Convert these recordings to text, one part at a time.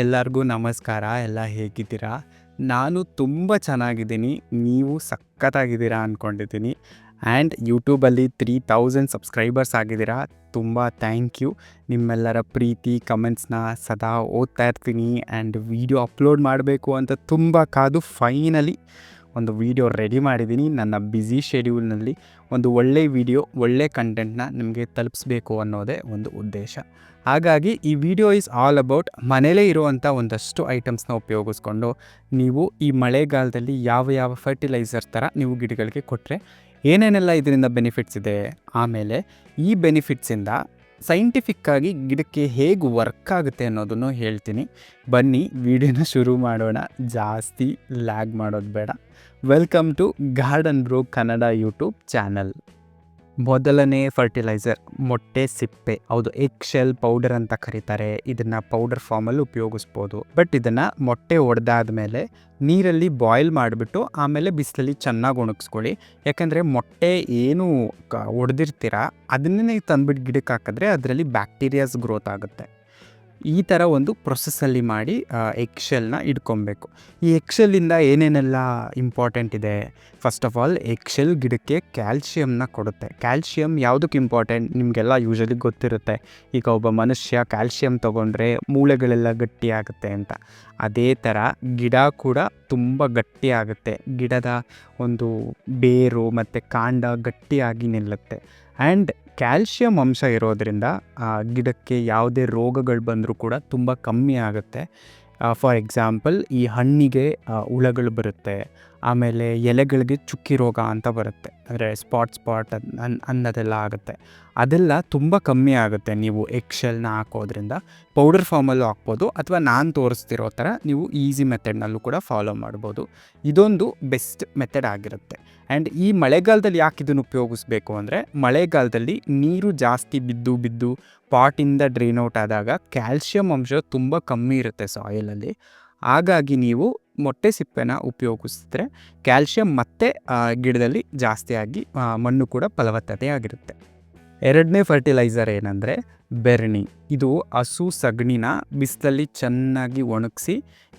ಎಲ್ಲರಿಗೂ ನಮಸ್ಕಾರ, ಎಲ್ಲ ಹೇಗಿದ್ದೀರಾ? ನಾನು ತುಂಬ ಚೆನ್ನಾಗಿದ್ದೀನಿ. ನೀವು ಸಖತ್ತಾಗಿದ್ದೀರಾ ಅಂದ್ಕೊಂಡಿದ್ದೀನಿ ಆ್ಯಂಡ್ ಯೂಟ್ಯೂಬಲ್ಲಿ ತ್ರೀ ತೌಸಂಡ್ ಸಬ್ಸ್ಕ್ರೈಬರ್ಸ್ ಆಗಿದ್ದೀರಾ? ತುಂಬ ಥ್ಯಾಂಕ್ ಯು ನಿಮ್ಮೆಲ್ಲರ ಪ್ರೀತಿ ಕಮೆಂಟ್ಸ್ನ ಸದಾ ಓದ್ತಾ ಇರ್ತೀನಿ. ಆ್ಯಂಡ್ ವೀಡಿಯೋ ಅಪ್ಲೋಡ್ ಮಾಡಬೇಕು ಅಂತ ತುಂಬ ಕಾದು ಫೈನಲಿ ಒಂದು ವಿಡಿಯೋ ರೆಡಿ ಮಾಡಿದ್ದೀನಿ. ನನ್ನ ಬ್ಯುಸಿ ಶೆಡ್ಯೂಲ್ನಲ್ಲಿ ಒಂದು ಒಳ್ಳೆ ವಿಡಿಯೋ ಒಳ್ಳೆ ಕಂಟೆಂಟ್ನ ನಿಮಗೆ ತಲುಪಿಸ್ಬೇಕು ಅನ್ನೋದೇ ಒಂದು ಉದ್ದೇಶ. ಹಾಗಾಗಿ ಈ ವಿಡಿಯೋ ಈಸ್ ಆಲ್ ಅಬೌಟ್ ಮನೇಲೇ ಇರುವಂಥ ಒಂದಷ್ಟು ಐಟಮ್ಸ್ನ ಉಪಯೋಗಿಸ್ಕೊಂಡು ನೀವು ಈ ಮಳೆಗಾಲದಲ್ಲಿ ಯಾವ ಯಾವ ಫರ್ಟಿಲೈಸರ್ ಥರ ನೀವು ಗಿಡಗಳಿಗೆ ಕೊಟ್ಟರೆ ಏನೇನೆಲ್ಲ ಇದರಿಂದ ಬೆನಿಫಿಟ್ಸ್ ಇದೆ? ಆಮೇಲೆ ಈ ಬೆನಿಫಿಟ್ಸಿಂದ ಸೈಂಟಿಫಿಕ್ಕಾಗಿ ಗಿಡಕ್ಕೆ ಹೇಗೆ ವರ್ಕ್ ಆಗುತ್ತೆ ಅನ್ನೋದನ್ನು ಹೇಳ್ತೀನಿ. ಬನ್ನಿ, ವಿಡಿಯೋನ ಶುರು ಮಾಡೋಣ. ಜಾಸ್ತಿ ಲ್ಯಾಗ್ ಮಾಡೋದು ಬೇಡ. Welcome to garden bro Kannada YouTube channel ಮೊದಲನೇ ಫರ್ಟಿಲೈಸರ್ ಮೊಟ್ಟೆ, ಸಿಪ್ಪೆ, ಹೌದು ಎಗ್ ಶೆಲ್ ಪೌಡರ್ ಅಂತ ಕರೀತಾರೆ. ಇದನ್ನ ಪೌಡರ್ ಫಾರ್ಮಲ್ಲಿ ಉಪಯೋಗಿಸ್ಬೋದು. ಬಟ್ ಇದನ್ನ ಮೊಟ್ಟೆ ಒಡೆದಾದ್ಮೇಲೆ ನೀರಲ್ಲಿ ಬಾಯ್ಲ್ ಮಾಡಿಬಿಟ್ಟು ಆಮೇಲೆ ಬಿಸಿಲಲ್ಲಿ ಚೆನ್ನಾಗಿ ಒಣಗಿಸ್ಕೊಳ್ಳಿ. ಯಾಕಂದರೆ ಮೊಟ್ಟೆ ಏನು ಕ, ಒಡೆದಿರ್ತೀರ, ಅದನ್ನೇ ತಂದ್ಬಿಟ್ಟು ಗಿಡಕ್ಕೆ ಹಾಕಿದ್ರೆ ಅದರಲ್ಲಿ ಬ್ಯಾಕ್ಟೀರಿಯಾಸ್ ಗ್ರೋತ್ ಆಗುತ್ತೆ. ಈ ಥರ ಒಂದು ಪ್ರೊಸೆಸ್ಸಲ್ಲಿ ಮಾಡಿ ಎಕ್ಸೆಲ್ನ ಇಟ್ಕೊಬೇಕು ಈ ಎಕ್ಸೆಲ್ಲಿಂದ ಏನೇನೆಲ್ಲ ಇಂಪಾರ್ಟೆಂಟ್ ಇದೆ? ಫಸ್ಟ್ ಆಫ್ ಆಲ್ ಎಕ್ಸೆಲ್ ಗಿಡಕ್ಕೆ ಕ್ಯಾಲ್ಶಿಯಮ್ನ ಕೊಡುತ್ತೆ. ಕ್ಯಾಲ್ಶಿಯಮ್ ಯಾವುದಕ್ಕೆ ಇಂಪಾರ್ಟೆಂಟ್ ನಿಮಗೆಲ್ಲ ಯೂಶಲಿ ಗೊತ್ತಿರುತ್ತೆ. ಈಗ ಒಬ್ಬ ಮನುಷ್ಯ ಕ್ಯಾಲ್ಶಿಯಮ್ ತೊಗೊಂಡ್ರೆ ಮೂಳೆಗಳೆಲ್ಲ ಗಟ್ಟಿಯಾಗುತ್ತೆ ಅಂತ. ಅದೇ ಥರ ಗಿಡ ಕೂಡ ತುಂಬ ಗಟ್ಟಿಯಾಗುತ್ತೆ ಗಿಡದ ಒಂದು ಬೇರು ಮತ್ತು ಕಾಂಡ ಗಟ್ಟಿಯಾಗಿ ನಿಲ್ಲುತ್ತೆ. ಆ್ಯಂಡ್ ಕ್ಯಾಲ್ಶಿಯಂ ಅಂಶ ಇರೋದರಿಂದ ಗಿಡಕ್ಕೆ ಯಾವುದೇ ರೋಗಗಳು ಬಂದರೂ ಕೂಡ ತುಂಬ ಕಮ್ಮಿ ಆಗುತ್ತೆ. ಫಾರ್ ಎಕ್ಸಾಂಪಲ್, ಈ ಹಣ್ಣಿಗೆ ಹುಳಗಳು ಬರುತ್ತೆ. ಆಮೇಲೆ ಎಲೆಗಳಿಗೆ ಚುಕ್ಕಿ ರೋಗ ಅಂತ ಬರುತ್ತೆ. ಅಂದರೆ ಸ್ಪಾಟ್ ಸ್ಪಾಟ್ ಅನ್ ಅನ್ನೋದೆಲ್ಲ ಆಗುತ್ತೆ. ಅದೆಲ್ಲ ತುಂಬ ಕಮ್ಮಿ ಆಗುತ್ತೆ ನೀವು ಎಕ್ಶೆಲ್ನ ಹಾಕೋದ್ರಿಂದ. ಪೌಡರ್ ಫಾರ್ಮಲ್ಲೂ ಹಾಕ್ಬೋದು, ಅಥವಾ ನಾನು ತೋರಿಸ್ತಿರೋ ಥರ ನೀವು ಈಸಿ ಮೆಥಡ್ನಲ್ಲೂ ಕೂಡ ಫಾಲೋ ಮಾಡ್ಬೋದು. ಇದೊಂದು ಬೆಸ್ಟ್ ಮೆಥಡ್ ಆಗಿರುತ್ತೆ. ಆ್ಯಂಡ್ ಈ ಮಳೆಗಾಲದಲ್ಲಿ ಯಾಕೆ ಇದನ್ನು ಉಪಯೋಗಿಸ್ಬೇಕು ಅಂದರೆ, ಮಳೆಗಾಲದಲ್ಲಿ ನೀರು ಜಾಸ್ತಿ ಬಿದ್ದು ಬಿದ್ದು ಪಾಟಿಂದ ಡ್ರೈನ್ ಔಟ್ ಆದಾಗ ಕ್ಯಾಲ್ಶಿಯಂ ಅಂಶ ತುಂಬ ಕಮ್ಮಿ ಇರುತ್ತೆ ಸಾಯಿಲಲ್ಲಿ ಹಾಗಾಗಿ ನೀವು ಮೊಟ್ಟೆ ಸಿಪ್ಪೆನ ಉಪಯೋಗಿಸಿದ್ರೆ ಕ್ಯಾಲ್ಶಿಯಂ ಮತ್ತೆ ಗಿಡದಲ್ಲಿ ಜಾಸ್ತಿಯಾಗಿ ಮಣ್ಣು ಕೂಡ ಫಲವತ್ತತೆ ಆಗಿರುತ್ತೆ ಎರಡನೇ ಫರ್ಟಿಲೈಸರ್ ಏನಂದರೆ ಬೆರಣಿ. ಇದು ಹಸು ಸಗಣಿನ ಬಿಸಿಲಲ್ಲಿ ಚೆನ್ನಾಗಿ ಒಣಗಿಸಿ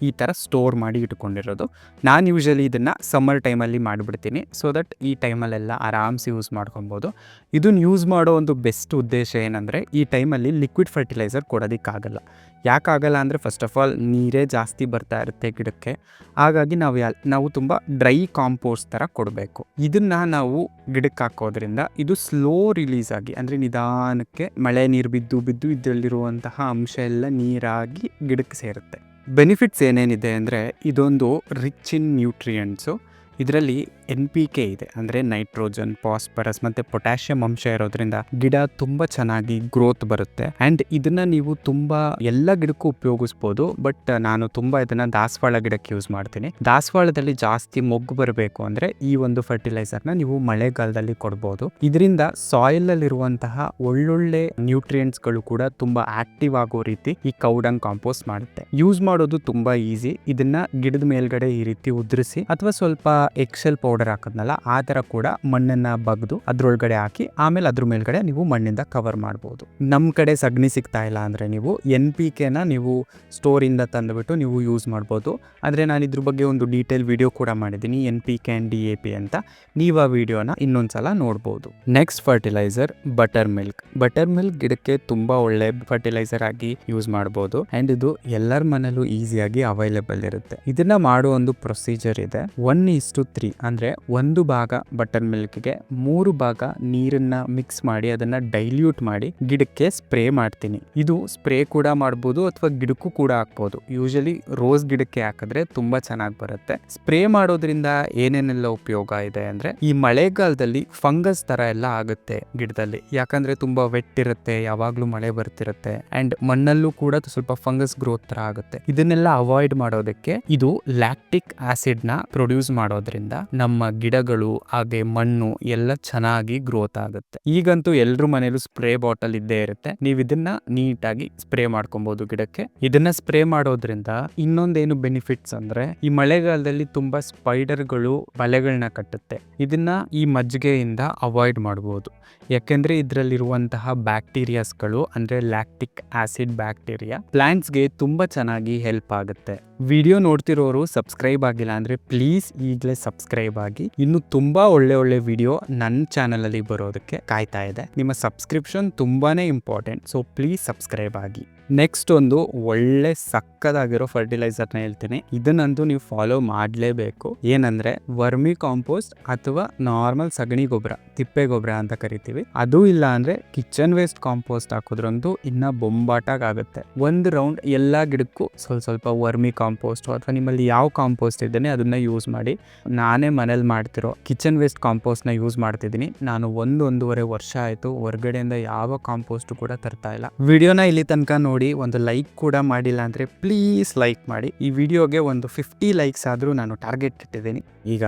ಈ ಥರ ಸ್ಟೋರ್ ಮಾಡಿ ಇಟ್ಕೊಂಡಿರೋದು. ನಾನು ಯೂಶಲಿ ಇದನ್ನು ಸಮ್ಮರ್ ಟೈಮಲ್ಲಿ ಮಾಡಿಬಿಡ್ತೀನಿ. ಸೊ ದಟ್ ಈ ಟೈಮಲ್ಲೆಲ್ಲ ಆರಾಮ್ಸಿ ಯೂಸ್ ಮಾಡ್ಕೊಬೋದು. ಇದನ್ನು ಯೂಸ್ ಮಾಡೋ ಒಂದು ಬೆಸ್ಟ್ ಉದ್ದೇಶ ಏನಂದರೆ ಈ ಟೈಮಲ್ಲಿ ಲಿಕ್ವಿಡ್ ಫರ್ಟಿಲೈಸರ್ ಕೊಡೋದಕ್ಕಾಗಲ್ಲ. ಯಾಕಾಗಲ್ಲ ಅಂದರೆ ಫಸ್ಟ್ ಆಫ್ ಆಲ್ ನೀರೇ ಜಾಸ್ತಿ ಬರ್ತಾ ಇರುತ್ತೆ ಗಿಡಕ್ಕೆ. ಹಾಗಾಗಿ ನಾವು ಯಾ, ನಾವು ತುಂಬ ಡ್ರೈ ಕಾಂಪೋಸ್ಟ್ ಥರ ಕೊಡಬೇಕು. ಇದನ್ನು ನಾವು ಗಿಡಕ್ಕೆ ಹಾಕೋದ್ರಿಂದ ಇದು ಸ್ಲೋ ರಿಲೀಸ್ ಆಗಿ, ಅಂದರೆ ನಿಧಾನಕ್ಕೆ ಮಳೆ ನೀರು ಬಿದ್ದು ಬಿದ್ದು ಬಿದ್ದು ಇದರಲ್ಲಿರುವಂತಹ ಅಂಶ ಎಲ್ಲ ನೀರಾಗಿ ಗಿಡಕ್ಕೆ ಸೇರುತ್ತೆ. ಬೆನಿಫಿಟ್ಸ್ ಏನೇನಿದೆ ಅಂದರೆ ಇದೊಂದು ರಿಚ್ ಇನ್ ನ್ಯೂಟ್ರಿಯೆಂಟ್ಸು ಇದರಲ್ಲಿ ಎನ್ ಪಿ ಕೆ ಇದೆ. ಅಂದರೆ ನೈಟ್ರೋಜನ್ ಫಾಸ್ಫರಸ್ ಮತ್ತು ಪೊಟ್ಯಾಷಿಯಂ ಅಂಶ ಇರೋದ್ರಿಂದ ಗಿಡ ತುಂಬ ಚೆನ್ನಾಗಿ ಗ್ರೋತ್ ಬರುತ್ತೆ. ಆ್ಯಂಡ್ ಇದನ್ನ ನೀವು ತುಂಬ ಎಲ್ಲ ಗಿಡಕ್ಕೂ ಉಪಯೋಗಿಸ್ಬೋದು. ಬಟ್ ನಾನು ತುಂಬ ಇದನ್ನ ದಾಸವಾಳ ಗಿಡಕ್ಕೆ ಯೂಸ್ ಮಾಡ್ತೀನಿ. ದಾಸವಾಳದಲ್ಲಿ ಜಾಸ್ತಿ ಮೊಗ್ಗು ಬರಬೇಕು ಅಂದರೆ ಈ ಒಂದು ಫರ್ಟಿಲೈಸರ್ನ ನೀವು ಮಳೆಗಾಲದಲ್ಲಿ ಕೊಡ್ಬೋದು. ಇದರಿಂದ ಸಾಯಿಲಲ್ಲಿರುವಂತಹ ಒಳ್ಳೊಳ್ಳೆ ನ್ಯೂಟ್ರಿಯೆಂಟ್ಸ್ಗಳು ಕೂಡ ತುಂಬ ಆಕ್ಟಿವ್ ಆಗೋ ರೀತಿ ಈ ಕೌಡಂಗ್ ಕಾಂಪೋಸ್ಟ್ ಮಾಡುತ್ತೆ. ಯೂಸ್ ಮಾಡೋದು ತುಂಬ ಈಸಿ ಇದನ್ನ ಗಿಡದ ಮೇಲ್ಗಡೆ ಈ ರೀತಿ ಉದುರಿಸಿ ಅಥವಾ ಸ್ವಲ್ಪ ಎಕ್ಸೆಲ್ ಪೌಡರ್ ಹಾಕದ್ನಲ್ಲ, ಆ ತರ ಕೂಡ ಮಣ್ಣನ್ನ ಬಗ್ದು ಅದ್ರೊಳಗಡೆ ಹಾಕಿ, ಆಮೇಲೆ ಅದ್ರ ಮೇಲ್ಗಡೆ ನೀವು ಮಣ್ಣಿಂದ ಕವರ್ ಮಾಡಬಹುದು ನಮ್ಮ ಕಡೆ ಸಗಣಿ ಸಿಗ್ತಾ ಇಲ್ಲ ಅಂದ್ರೆ ನೀವು ಎನ್ ಪಿ ಕೆನ ನೀವು ಸ್ಟೋರ್ ಇಂದ ತಂದುಬಿಟ್ಟು ನೀವು ಯೂಸ್ ಮಾಡಬಹುದು ಆದರೆ ನಾನು ಇದ್ರ ಬಗ್ಗೆ ಒಂದು ಡೀಟೇಲ್ ವಿಡಿಯೋ ಕೂಡ ಮಾಡಿದ್ದೀನಿ N P K and D A P ಅಂತ. ನೀವು ಆ ವಿಡಿಯೋನ ಇನ್ನೊಂದ್ಸಲ ನೋಡಬಹುದು next fertiliser buttermilk buttermilk ಗಿಡಕ್ಕೆ ತುಂಬಾ ಒಳ್ಳೆ ಫರ್ಟಿಲೈಸರ್ ಆಗಿ ಯೂಸ್ ಮಾಡಬಹುದು ಅಂಡ್ ಇದು ಎಲ್ಲರ ಮನೇಲೂ ಈಸಿಯಾಗಿ ಅವೈಲೇಬಲ್ ಇರುತ್ತೆ. ಇದನ್ನ ಮಾಡೋ ಒಂದು ಪ್ರೊಸೀಜರ್ ಇದೆ. ಒನ್ ಈಸ್ ಟು ತ್ರೀ ಅಂದ್ರೆ ಒಂದು ಭಾಗ ಬಟರ್ ಮಿಲ್ಕ್ಗೆ, ಮೂರು ಭಾಗ ನೀರನ್ನ ಮಿಕ್ಸ್ ಮಾಡಿ ಅದನ್ನ ಡೈಲ್ಯೂಟ್ ಮಾಡಿ ಗಿಡಕ್ಕೆ ಸ್ಪ್ರೇ ಮಾಡ್ತೀನಿ. ಇದು ಸ್ಪ್ರೇ ಕೂಡ ಮಾಡ್ಬೋದು ಅಥವಾ ಗಿಡಕ್ಕೂ ಕೂಡ ಹಾಕ್ಬೋದು. ಯೂಶಲಿ ರೋಸ್ ಗಿಡಕ್ಕೆ ಹಾಕಿದ್ರೆ ತುಂಬಾ ಚೆನ್ನಾಗಿ ಬರುತ್ತೆ. ಸ್ಪ್ರೇ ಮಾಡೋದ್ರಿಂದ ಏನೇನೆಲ್ಲ ಉಪಯೋಗ ಇದೆ ಅಂದ್ರೆ ಈ ಮಳೆಗಾಲದಲ್ಲಿ ಫಂಗಸ್ ತರ ಎಲ್ಲ ಆಗುತ್ತೆ ಗಿಡದಲ್ಲಿ. ಯಾಕಂದ್ರೆ ತುಂಬಾ ವೆಟ್ ಇರುತ್ತೆ, ಯಾವಾಗ್ಲೂ ಮಳೆ ಬರ್ತಿರುತ್ತೆ ಅಂಡ್ ಮಣ್ಣಲ್ಲೂ ಕೂಡ ಸ್ವಲ್ಪ ಫಂಗಸ್ ಗ್ರೋತ್ ತರ ಆಗುತ್ತೆ. ಇದನ್ನೆಲ್ಲ ಅವಾಯ್ಡ್ ಮಾಡೋದಕ್ಕೆ ಇದು ಲ್ಯಾಕ್ಟಿಕ್ ಆಸಿಡ್ನ ಪ್ರೊಡ್ಯೂಸ್ ಮಾಡೋದ್ರಿಂದ ನಮ್ಮ ನಮ್ಮ ಗಿಡಗಳು, ಹಾಗೆ ಮಣ್ಣು ಎಲ್ಲ ಚೆನ್ನಾಗಿ ಗ್ರೋತ್ ಆಗುತ್ತೆ. ಈಗಂತೂ ಎಲ್ರ ಮನೇಲೂ ಸ್ಪ್ರೇ ಬಾಟಲ್ ಇದ್ದೇ ಇರುತ್ತೆ. ನೀವು ಇದನ್ನ ನೀಟಾಗಿ ಸ್ಪ್ರೇ ಮಾಡ್ಕೊಬಹುದು ಗಿಡಕ್ಕೆ. ಇದನ್ನ ಸ್ಪ್ರೇ ಮಾಡೋದ್ರಿಂದ ಇನ್ನೊಂದೇನು ಬೆನಿಫಿಟ್ಸ್ ಅಂದ್ರೆ, ಈ ಮಳೆಗಾಲದಲ್ಲಿ ತುಂಬಾ ಸ್ಪೈಡರ್ಗಳು ಬಲೆಗಳನ್ನ ಕಟ್ಟುತ್ತೆ. ಇದನ್ನ ಈ ಮಜ್ಜಿಗೆಯಿಂದ ಅವಾಯ್ಡ್ ಮಾಡಬಹುದು ಯಾಕೆಂದ್ರೆ ಇದರಲ್ಲಿರುವಂತಹ ಬ್ಯಾಕ್ಟೀರಿಯಾಸ್ಗಳು ಅಂದ್ರೆ ಲ್ಯಾಕ್ಟಿಕ್ ಆಸಿಡ್ ಬ್ಯಾಕ್ಟೀರಿಯಾ ಪ್ಲಾಂಟ್ಸ್ಗೆ ತುಂಬಾ ಚೆನ್ನಾಗಿ ಹೆಲ್ಪ್ ಆಗುತ್ತೆ. ವಿಡಿಯೋ ನೋಡ್ತಿರೋರು ಸಬ್ಸ್ಕ್ರೈಬ್ ಆಗಿಲ್ಲ ಅಂದ್ರೆ ಪ್ಲೀಸ್ ಈಗಲೇ ಸಬ್ಸ್ಕ್ರೈಬ್ ಆಗಿ. ಇನ್ನು ತುಂಬಾ ಒಳ್ಳೆ ಒಳ್ಳೆ ವಿಡಿಯೋ ನನ್ನ ಚಾನಲಲ್ಲಿ ಬರೋದಕ್ಕೆ ಕಾಯ್ತಾ ಇದೆ. ನಿಮ್ಮ ಸಬ್ಸ್ಕ್ರಿಪ್ಷನ್ ತುಂಬಾನೇ ಇಂಪಾರ್ಟೆಂಟ್, ಸೊ ಪ್ಲೀಸ್ ಸಬ್ಸ್ಕ್ರೈಬ್ ಆಗಿ. ನೆಕ್ಸ್ಟ್ ಒಂದು ಒಳ್ಳೆ ಸಕ್ಕದಾಗಿರೋ ಫರ್ಟಿಲೈಸರ್ನ ಹೇಳ್ತೀನಿ. ಇದನ್ನಂತೂ ನೀವು ಫಾಲೋ ಮಾಡಲೇಬೇಕು. ಏನಂದ್ರೆ ವರ್ಮಿ ಕಾಂಪೋಸ್ಟ್ ಅಥವಾ ನಾರ್ಮಲ್ ಸಗಣಿ ಗೊಬ್ಬರ, ತಿಪ್ಪೆ ಗೊಬ್ಬರ ಅಂತ ಕರಿತೀವಿ. ಅದು ಇಲ್ಲ ಅಂದ್ರೆ ಕಿಚನ್ ವೇಸ್ಟ್ ಕಾಂಪೋಸ್ಟ್ ಹಾಕೋದ್ರಂತೂ ಇನ್ನ ಬೊಂಬಾಟಾಗ್ ಆಗುತ್ತೆ ಒಂದು ರೌಂಡ್ ಎಲ್ಲಾ ಗಿಡಕ್ಕೂ ಸ್ವಲ್ಪ ಸ್ವಲ್ಪ ವರ್ಮಿ ಕಾಂಪೋಸ್ಟ್ ಅಥವಾ ನಿಮ್ಮಲ್ಲಿ ಯಾವ ಕಾಂಪೋಸ್ಟ್ ಇದ್ದೇನೆ ಅದನ್ನ ಯೂಸ್ ಮಾಡಿ. ನಾನೇ ಮನೇಲಿ ಮಾಡ್ತಿರೋ ಕಿಚನ್ ವೇಸ್ಟ್ ಕಾಂಪೋಸ್ಟ್ನ ಯೂಸ್ ಮಾಡ್ತಿದ್ದೀನಿ. ನಾನು ಒಂದು ಒಂದೂವರೆ ವರ್ಷ ಆಯಿತು, ಹೊರಗಡೆಯಿಂದ ಯಾವ ಕಾಂಪೋಸ್ಟ್ ಕೂಡ ತರ್ತಾ ಇಲ್ಲ. ವಿಡಿಯೋನ ಇಲ್ಲಿ ತನಕ ನೋಡಿ ಒಂದು ಲೈಕ್ ಕೂಡ ಮಾಡಿಲ್ಲ ಅಂದರೆ ಪ್ಲೀಸ್ ಲೈಕ್ ಮಾಡಿ. ಈ ವಿಡಿಯೋಗೆ ಒಂದು ಫಿಫ್ಟಿ ಲೈಕ್ಸ್ ಆದರೂ ನಾನು ಟಾರ್ಗೆಟ್ ಇಟ್ಟಿದ್ದೀನಿ. ಈಗ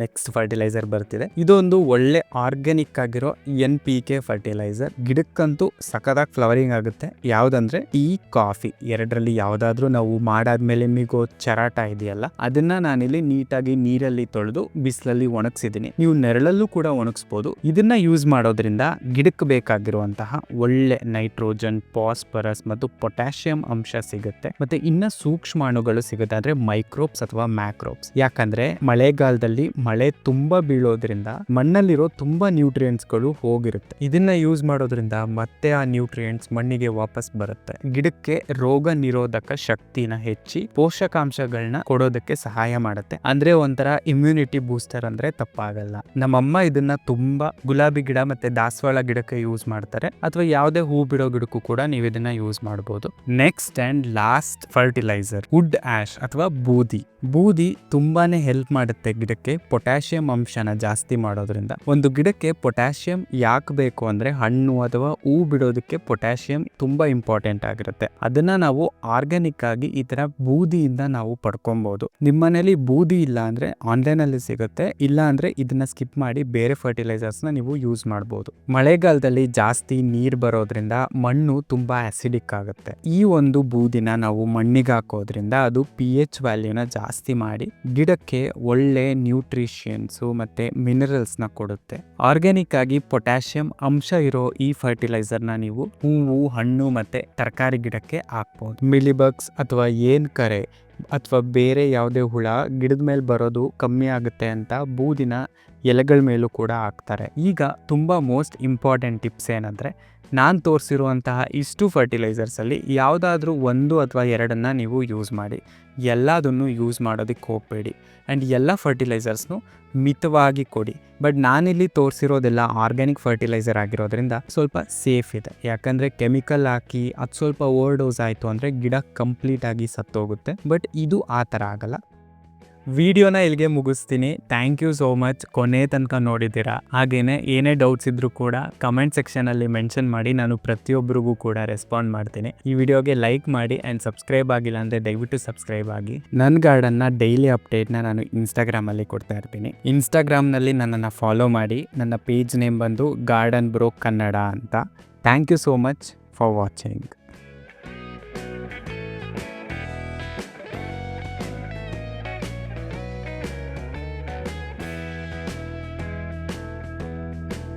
ನೆಕ್ಸ್ಟ್ ಫರ್ಟಿಲೈಸರ್ ಬರ್ತಿದೆ. ಇದೊಂದು ಒಳ್ಳೆ ಆರ್ಗ್ಯಾನಿಕ್ ಆಗಿರೋ ಎನ್ ಪಿ ಕೆ ಫರ್ಟಿಲೈಸರ್ ಗಿಡಕ್ಕಂತೂ ಸಖತ್ತಾಗಿ ಫ್ಲವರಿಂಗ್ ಆಗುತ್ತೆ. ಯಾವುದಂದ್ರೆ ಟೀ ಕಾಫಿ ಎರಡರಲ್ಲಿ ಯಾವುದಾದ್ರೂ ನಾವು ಮಾಡಾದ್ಮೇಲೆ ಮಿಗೋ ಚರಾಟ ಇದೆಯಲ್ಲ, ಅದನ್ನ ನಾನಿಲ್ಲಿ ನೀಟಾಗಿ ನೀರಲ್ಲಿ ತೊಳೆದು ಬಿಸಿಲಲ್ಲಿ ಒಣಗಿಸಿದ್ದೀನಿ. ನೀವು ನೆರಳಲ್ಲೂ ಕೂಡ ಒಣಗಿಸ್ಬೋದು. ಇದನ್ನ ಯೂಸ್ ಮಾಡೋದ್ರಿಂದ ಗಿಡಕ್ಕೆ ಬೇಕಾಗಿರುವಂತಹ ಒಳ್ಳೆ ನೈಟ್ರೋಜನ್ ಫಾಸ್ಫರಸ್ ಮತ್ತು ಪೊಟ್ಯಾಷಿಯಂ ಅಂಶ ಸಿಗುತ್ತೆ. ಮತ್ತೆ ಇನ್ನ ಸೂಕ್ಷ್ಮಾಣುಗಳು ಸಿಗುತ್ತೆ. ಅಂದ್ರೆ ಮೈಕ್ರೋಬ್ಸ್ ಅಥವಾ ಮ್ಯಾಕ್ರೋಬ್ಸ್ ಯಾಕಂದ್ರೆ ಮಳೆಗಾಲದಲ್ಲಿ ಮಳೆ ತುಂಬಾ ಬೀಳೋದ್ರಿಂದ ಮಣ್ಣಲ್ಲಿರೋ ತುಂಬಾ ನ್ಯೂಟ್ರಿಯೆಂಟ್ಸ್ಗಳು ಹೋಗಿರುತ್ತೆ. ಇದನ್ನ ಯೂಸ್ ಮಾಡೋದ್ರಿಂದ ಮತ್ತೆ ಆ ನ್ಯೂಟ್ರಿಯೆಂಟ್ಸ್ ಮಣ್ಣಿಗೆ ವಾಪಸ್ ಬರುತ್ತೆ. ಗಿಡಕ್ಕೆ ರೋಗ ನಿರೋಧಕ ಶಕ್ತಿನ ಹೆಚ್ಚಿ ಪೋಷಕಾಂಶಗಳನ್ನ ಕೊಡೋದಕ್ಕೆ ಸಹಾಯ ಮಾಡುತ್ತೆ. ಅಂದ್ರೆ ಒಂಥರ ಇಮ್ಯುನಿಟಿ ಬೂಸ್ಟರ್ ಅಂದ್ರೆ ತಪ್ಪಾಗಲ್ಲ. ನಮ್ಮಮ್ಮ ಇದನ್ನ ತುಂಬಾ ಗುಲಾಬಿ ಗಿಡ ಮತ್ತೆ ದಾಸವಾಳ ಗಿಡಕ್ಕೆ ಯೂಸ್ ಮಾಡ್ತಾರೆ. ಅಥವಾ ಯಾವುದೇ ಹೂ ಬಿಡೋ ಗಿಡಕ್ಕೂ ಕೂಡ ನೀವು ಇದನ್ನ ಯೂಸ್ ಮಾಡಬಹುದು next and last fertiliser wood ash ಅಥವಾ ಬೂದಿ. ಬೂದಿ ತುಂಬಾನೇ ಹೆಲ್ಪ್ ಮಾಡುತ್ತೆ ಗಿಡಕ್ಕೆ. ಪೊಟ್ಯಾಷಿಯಂ ಅಂಶನ ಜಾಸ್ತಿ ಮಾಡೋದ್ರಿಂದ. ಒಂದು ಗಿಡಕ್ಕೆ ಪೊಟ್ಯಾಷಿಯಂ ಯಾಕೆ ಬೇಕು ಅಂದ್ರೆ ಹಣ್ಣು ಅಥವಾ ಹೂ ಬಿಡೋದಕ್ಕೆ ಪೊಟ್ಯಾಷಿಯಂ ತುಂಬಾ ಇಂಪಾರ್ಟೆಂಟ್ ಆಗಿರುತ್ತೆ. ಅದನ್ನ ನಾವು ಆರ್ಗ್ಯಾನಿಕ್ ಆಗಿ ಈ ತರ ಬೂದಿಯಿಂದ ನಾವು ಪಡ್ಕೊಬಹುದು ನಿಮ್ಮ ಮನೇಲಿ ಬೂದಿ ಇಲ್ಲ ಅಂದ್ರೆ ಆನ್ಲೈನ್ ಅಲ್ಲಿ ಸಿಗುತ್ತೆ. ಇಲ್ಲ ಅಂದ್ರೆ ಇದನ್ನ ಸ್ಕಿಪ್ ಮಾಡಿ ಬೇರೆ ಫರ್ಟಿಲೈಸರ್ಸ್ನ ನೀವು ಯೂಸ್ ಮಾಡಬಹುದು ಮಳೆಗಾಲದಲ್ಲಿ ಜಾಸ್ತಿ ನೀರ್ ಬರೋದ್ರಿಂದ ಮಣ್ಣು ತುಂಬಾ ಆಸಿಡಿಕ್ ಆಗುತ್ತೆ. ಈ ಒಂದು ಬೂದಿನ ನಾವು ಮಣ್ಣಿಗೆ ಹಾಕೋದ್ರಿಂದ ಅದು ಪಿ ಎಚ್ ವ್ಯಾಲ್ಯೂನ ಜಾಸ್ತಿ ಮಾಡಿ ಗಿಡಕ್ಕೆ ಒಳ್ಳೆ ನ್ಯೂಟ್ರಿಷಿಯನ್ಸು ಮತ್ತೆ ಮಿನರಲ್ಸ್ನ ಕೊಡುತ್ತೆ. ಆರ್ಗ್ಯಾನಿಕ್ ಆಗಿ ಪೊಟ್ಯಾಷಿಯಂ ಅಂಶ ಇರೋ ಈ ಫರ್ಟಿಲೈಸರ್ನ ನೀವು ಹೂವು, ಹಣ್ಣು ಮತ್ತೆ ತರಕಾರಿ ಗಿಡಕ್ಕೆ ಹಾಕ್ಬೋದು. ಮಿಲಿಬಗ್ಸ್ ಅಥವಾ ಏನ್ ಕರೆ ಅಥವಾ ಬೇರೆ ಯಾವುದೇ ಹುಳ ಗಿಡದ ಮೇಲೆ ಬರೋದು ಕಮ್ಮಿ ಆಗುತ್ತೆ ಅಂತ ಬೂದಿನ ಎಲೆಗಳ ಮೇಲೂ ಕೂಡ ಹಾಕ್ತಾರೆ. ಈಗ ತುಂಬ ಮೋಸ್ಟ್ ಇಂಪಾರ್ಟೆಂಟ್ ಟಿಪ್ಸ್ ಏನಂದರೆ ನಾನು ತೋರಿಸಿರುವಂತಹ ಇಷ್ಟು ಫರ್ಟಿಲೈಸರ್ಸಲ್ಲಿ ಯಾವುದಾದ್ರೂ ಒಂದು ಅಥವಾ ಎರಡನ್ನು ನೀವು ಯೂಸ್ ಮಾಡಿ. ಎಲ್ಲದನ್ನು ಯೂಸ್ ಮಾಡೋದಕ್ಕೆ ಹೋಗಬೇಡಿ. ಆ್ಯಂಡ್ ಎಲ್ಲ ಫರ್ಟಿಲೈಸರ್ಸ್ನು ಮಿತವಾಗಿ ಕೊಡಿ. ಬಟ್ ನಾನಿಲ್ಲಿ ತೋರಿಸಿರೋದೆಲ್ಲ ಆರ್ಗ್ಯಾನಿಕ್ ಫರ್ಟಿಲೈಸರ್ ಆಗಿರೋದ್ರಿಂದ ಸ್ವಲ್ಪ ಸೇಫ್ ಇದೆ. ಯಾಕಂದರೆ ಕೆಮಿಕಲ್ ಹಾಕಿ ಅದು ಸ್ವಲ್ಪ ಓವರ್ ಡೋಸ್ ಆಯಿತು ಅಂದರೆ ಗಿಡ ಕಂಪ್ಲೀಟಾಗಿ ಸತ್ತೋಗುತ್ತೆ. ಬಟ್ ಇದು ಆ ಥರ ಆಗಲ್ಲ. ವಿಡಿಯೋನ ಇಲ್ಲಿಗೆ ಮುಗಿಸ್ತೀನಿ. ಥ್ಯಾಂಕ್ ಯು ಸೋ ಮಚ್ ಕೊನೆ ತನಕ ನೋಡಿದ್ದೀರಾ? ಹಾಗೇನೆ ಏನೇ ಡೌಟ್ಸ್ ಇದ್ರೂ ಕೂಡ ಕಮೆಂಟ್ ಸೆಕ್ಷನಲ್ಲಿ ಮೆನ್ಷನ್ ಮಾಡಿ, ನಾನು ಪ್ರತಿಯೊಬ್ಬರಿಗೂ ಕೂಡ ರೆಸ್ಪಾಂಡ್ ಮಾಡ್ತೀನಿ. ಈ ವಿಡಿಯೋಗೆ ಲೈಕ್ ಮಾಡಿ ಆ್ಯಂಡ್ ಸಬ್ಸ್ಕ್ರೈಬ್ ಆಗಿಲ್ಲ ಅಂದರೆ ದಯವಿಟ್ಟು ಸಬ್ಸ್ಕ್ರೈಬ್ ಆಗಿ. ನನ್ನ ಗಾರ್ಡನ್ನ ಡೈಲಿ ಅಪ್ಡೇಟ್ನ ನಾನು ಇನ್ಸ್ಟಾಗ್ರಾಮಲ್ಲಿ ಕೊಡ್ತಾ ಇರ್ತೀನಿ. ಇನ್ಸ್ಟಾಗ್ರಾಮ್ನಲ್ಲಿ ನನ್ನನ್ನು ಫಾಲೋ ಮಾಡಿ. ನನ್ನ ಪೇಜ್ ನೇಮ್ ಬಂದು ಗಾರ್ಡನ್ ಬ್ರೋ ಕನ್ನಡ ಅಂತ. Thank you so much for watching